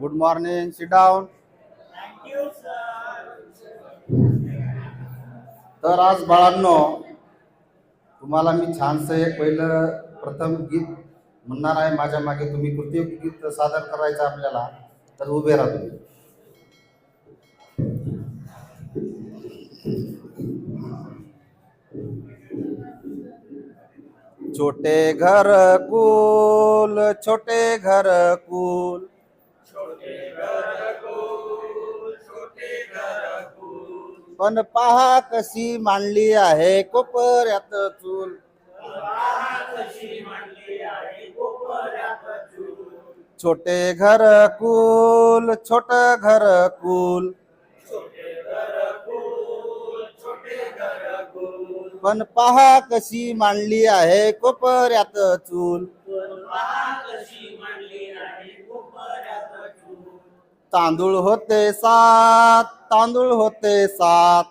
Good morning sit down तर आज बाळांनो तुम्हाला मी छानसं एक पहिलं प्रथम गीत म्हणणार आहे. माझ्या मागे तुम्ही कृती गीत सादर करायचं आपल्याला. तर उभे राहा तुम्ही. छोटे घर कुल छोटे घर कुल। पण पहा कशी मांडली आहे कोपऱ्यात चूल. छोटे घर कुल छोट घर कुल. पण पहा कशी मांडली आहे कोपऱ्यात चूल. तांदूळ होते सात तांदूळ होते सात.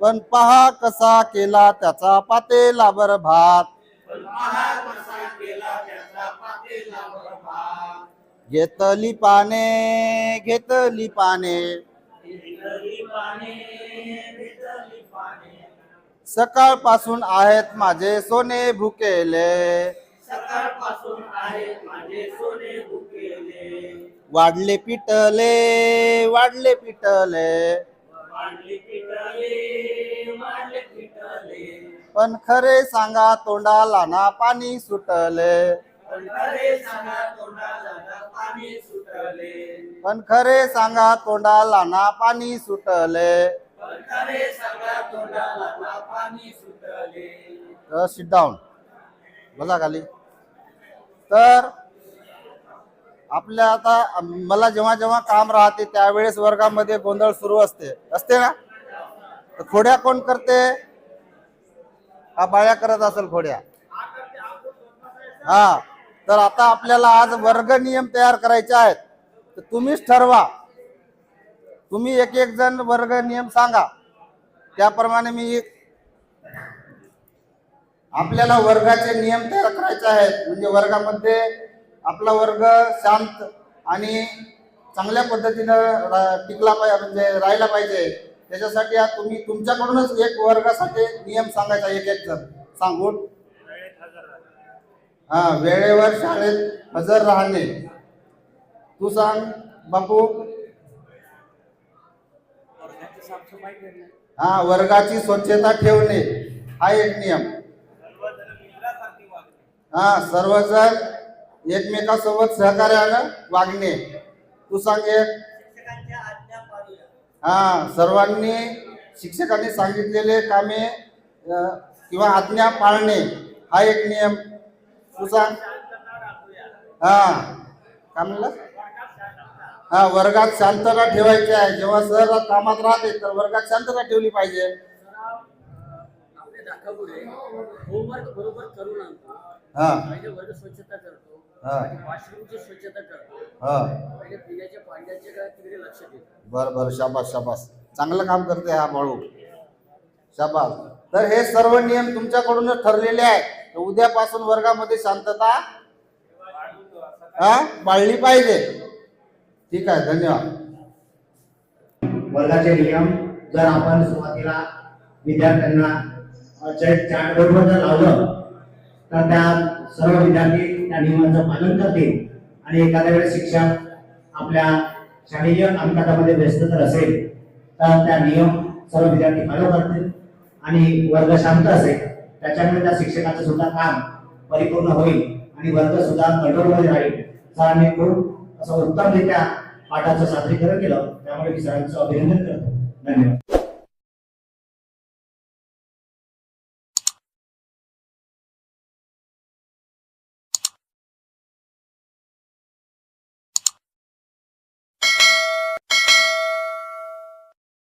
पण पहा कसा केला त्याचा पातेला बर भात. घेतली पाने घेतली पाने. सकाळपासून आहेत माझे सोने भुकेले. सकाळपासून आहेत माझे सोने भुकेले वाढले पिटले वाढले पिटले वाढले पिटले वाढले पिटले. पण खरे सांगा तोंडाला ना पाणी सुटले. पण खरे सांगा तोंडाला ना पाणी सुटले. पण खरे सांगा तोंडाला ना तर सिट डाऊन बघा खाली. तर आपल्या आता मला जेव्हा जेव्हा काम राहते त्यावेळेस वर्गामध्ये गोंधळ सुरू असते. असते ना? तर खोड्या कोण करते? हा बाळ्या करत असेल खोड्या. हा. तर आता आपल्याला आज वर्ग नियम तयार करायचे आहेत. तर तुम्हीच ठरवा. तुम्ही एक एक जण वर्ग नियम सांगा. त्याप्रमाणे मी आपल्याला वर्गाचे नियम तयार करायचे आहेत. म्हणजे वर्गामध्ये आपला वर्ग शांत आणि चांगल्या पद्धतीनं रा- टिकला पाहिजे म्हणजे राहायला पाहिजे. त्याच्यासाठी तुम्ही तुमच्याकडूनच एक वर्गासाठी नियम सांगायचा एक एक जण. सांगून. हा वेळेवर शाळेत हजर राहणे. तू सांग बापू हा वर्गाची स्वच्छता ठेवणे. हा एक नियम. हा सर्वजण एकमेकासोबत सहकार्यानं वागणे. तू सांग एक हा सर्वांनी शिक्षकांनी सांगितलेले कामे किंवा आज्ञा पाळणे. हा एक नियम. तू सांग हा. काय म्हणलं? हा वर्गात शांतता ठेवायची आहे. जेव्हा सर कामात राहते तर वर्गात शांतता ठेवली पाहिजे. होमवर्क बरोबर करून आणतो पहिले वर्ग स्वच्छता करतो वॉशरूमची स्वच्छता करतो पहिले पिण्याच्या पाण्याचे काय तिकडे लक्ष देतो बर बर शाबास शाबास. चांगलं काम करते हा बाळू. शाबास. तर हे सर्व नियम तुमच्याकडूनच ठरलेले आहेत. उद्यापासून वर्गामध्ये शांतता हा पाळली पाहिजे. ठीक आहे धन्यवाद. वर्गाचे नियम जर आपण सुरुवातीला विद्यार्थ्यांना चार्टबोर्डवर जर लावलं तर त्या सर्व विद्यार्थी त्या नियमांचं पालन करतील. आणि एखाद्या वेळेस शिक्षक आपल्या शालेय कामकाजामध्ये व्यस्त तर असेल तर त्या नियम सर्व विद्यार्थी फॉलो करतील आणि वर्ग शांत असेल. त्याच्यामुळे त्या शिक्षकाचं सुद्धा काम परिपूर्ण होईल आणि वर्ग सुद्धा कंट्रोलमध्ये राहील. सरांनी खूप असं उत्तमरित्या पाठाचं सादरीकरण केलं. त्यामुळे मी सरांचं अभिनंदन करतो. धन्यवाद.